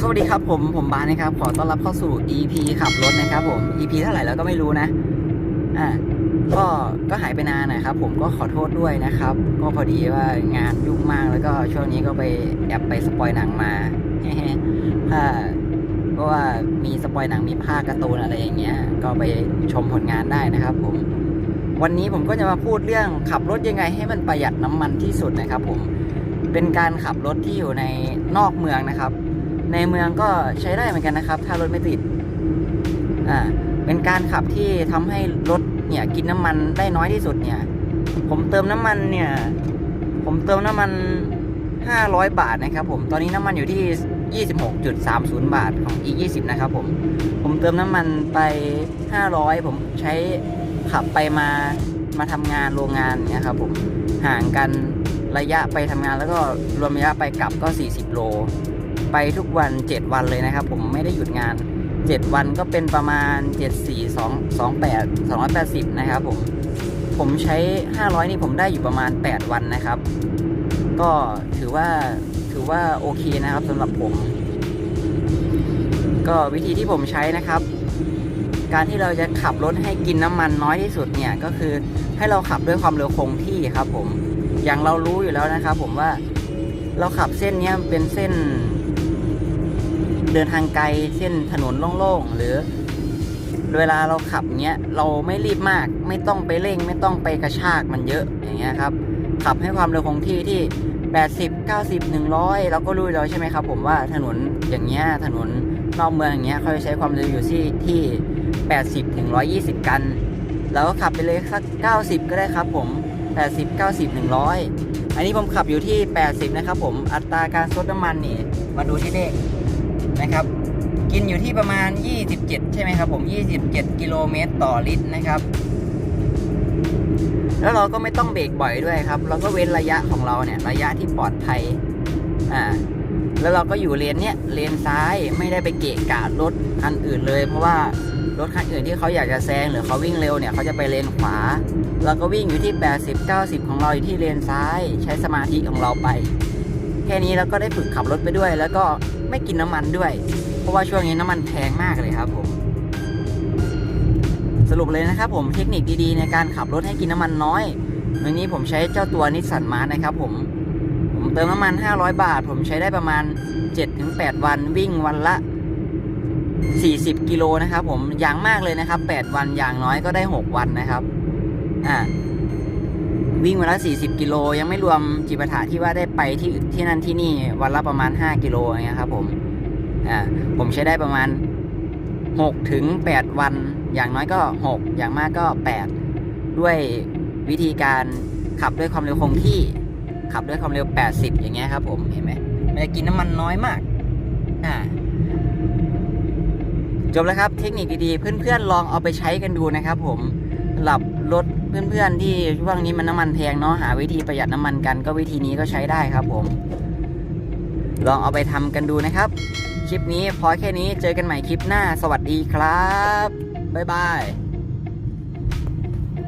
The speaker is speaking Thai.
สวัสดีครับผมผมบานนะครับ ขอต้อนรับเข้าสู่ EP ขับรถนะครับผม EP เท่าไหร่แล้วก็ไม่รู้นะอ่าก็ก็หายไปนานนะครับ ผมก็ขอโทษด้วยนะครับ ก็พอดีว่างานยุ่งมากแล้วก็ช่วงนี้ก็ไปแอบไปสปอยหนังมาถ้าเพราะว่ามีสปอยหนังมีภาคการ์ตูนอะไรอย่างเงี้ย ก็ไปชมผลงานได้นะครับ ผม วันนี้ผมก็จะมาพูดเรื่องขับรถยังไงให้มันประหยัดน้ำมันที่สุดนะครับ ผมเป็นการขับรถที่อยู่ในนอกเมืองนะครับ ในเมืองก็ใช้ได้เหมือนกันนะครับ ถ้ารถไม่ติดอ่าเป็นการขับที่ทำให้รถเนี่ยกินน้ำมันได้น้อยที่สุดเนี่ย ผมเติมน้ำมันเนี่ย ผมเติมน้ำมัน 500 บาทนะครับ ผมตอนนี้น้ำมันอยู่ที่ 26.30 บาทของ E20 นะครับผมผมเติมน้ำมันไป 500 ผมใช้ขับไปมามาทำงานโรงงานเนี่ยครับผมห่างกันระยะไปทำงานแล้วก็รวมระยะไปกลับก็ 40 โล ไปทุกวัน 7 วันเลยนะครับ ผมไม่ได้หยุดงาน 7 วันก็เป็นประมาณ 74 2 28 280 นะครับผม ผมใช้ 500 นี่ผมได้อยู่ประมาณ 8 วันนะครับ ก็ถือว่าถือว่าโอเคนะครับสำหรับผม ก็วิธีที่ผมใช้นะครับ การที่เราจะขับรถให้กินน้ำมันน้อยที่สุดเนี่ยก็คือให้เราขับด้วยความเร็วคงที่ครับ ผมอย่างเรารู้อยู่แล้วนะครับ ผมว่าเราขับเส้นนี้เป็นเส้น เดินทางไกลเส้นถนนโล่งๆ หรือ เวลาเราขับเนี้ยเราไม่รีบมาก ไม่ต้องไปเร่ง ไม่ต้องไปกระชากมันเยอะอย่างเงี้ยครับ ขับให้ความเร็วคงที่ที่ 80 90 100 เราก็รู้แล้วใช่ไหมครับ ผมว่าถนนอย่างเงี้ยถนนนอกเมืองอย่างเงี้ยเขาจะใช้ความเร็วอยู่ที่ที่ 80ถึง120 กันเราก็ขับไปเลยสัก90 ก็ได้ครับผม 80 90 100 อันนี้ผมขับอยู่ที่ 80 นะครับผม อัตราการซดน้ำมันนี่ มาดูที่เลข นะครับ กินอยู่ที่ประมาณ 27 ใช่ไหมครับผม 27 กิโลเมตรต่อลิตรนะครับ แล้วเราก็ไม่ต้องเบรกบ่อยด้วยครับ เราก็เว้นระยะของเราเนี่ย ระยะที่ปลอดภัย อ่า แล้วเราก็อยู่เลนเนี้ย เลนซ้ายไม่ได้ไปเกะกะรถคันอื่นเลย เพราะว่ารถคันอื่นที่เขาอยากจะแซงหรือเขาวิ่งเร็วเนี่ยเขาจะไปเลนขวา เราก็วิ่งอยู่ที่ 80 90 ของเราอยู่ที่เลนซ้าย ใช้สมาธิของเราไป แค่นี้เราก็ได้ฝึกขับรถไปด้วย แล้วก็ไม่กินน้ำมันด้วย เพราะว่าช่วงนี้น้ำมันแพงมากเลยครับผม สรุปเลยนะครับผมเทคนิคดีๆ ในการขับรถให้กินน้ำมันน้อยวันนี้ผมใช้เจ้าตัวนิสสันมาร์นะครับผมผมเติมน้ำมัน 500 บาท ผมใช้ได้ประมาณ 7-8 วันวิ่งวันละ 40 กิโลนะครับผมอย่างมากเลยนะครับ 8 วันอย่างน้อยก็ได้ 6 วันนะครับ อ่า วิ่งวันละ40 กิโล ยังไม่รวมจิปาถะที่ว่าได้ไปที่ที่นั่นที่นี่วันละประมาณ 5 กิโลอย่างเงี้ยครับผมอ่าผมใช้ได้ประมาณ6ถึง8วัน อย่างน้อยก็ 6 อย่างมากก็ 8 ด้วยวิธีการขับด้วยความเร็วคงที่ขับด้วยความเร็ว 80 อย่างเงี้ยครับผมเห็นไหมมันจะกินน้ำมันน้อยมากอ่าจบแล้วครับเทคนิคดีๆ เพื่อนๆลองเอาไปใช้กันดูนะครับผมสำหรับรถ เพื่อนๆที่ช่วงนี้มันน้ำมันแพงเนาะหาวิธีประหยัดน้ำมันกัน ก็วิธีนี้ก็ใช้ได้ครับผม ลองเอาไปทำกันดูนะครับ คลิปนี้พอแค่นี้เจอกันใหม่คลิปหน้า สวัสดีครับบ๊ายบาย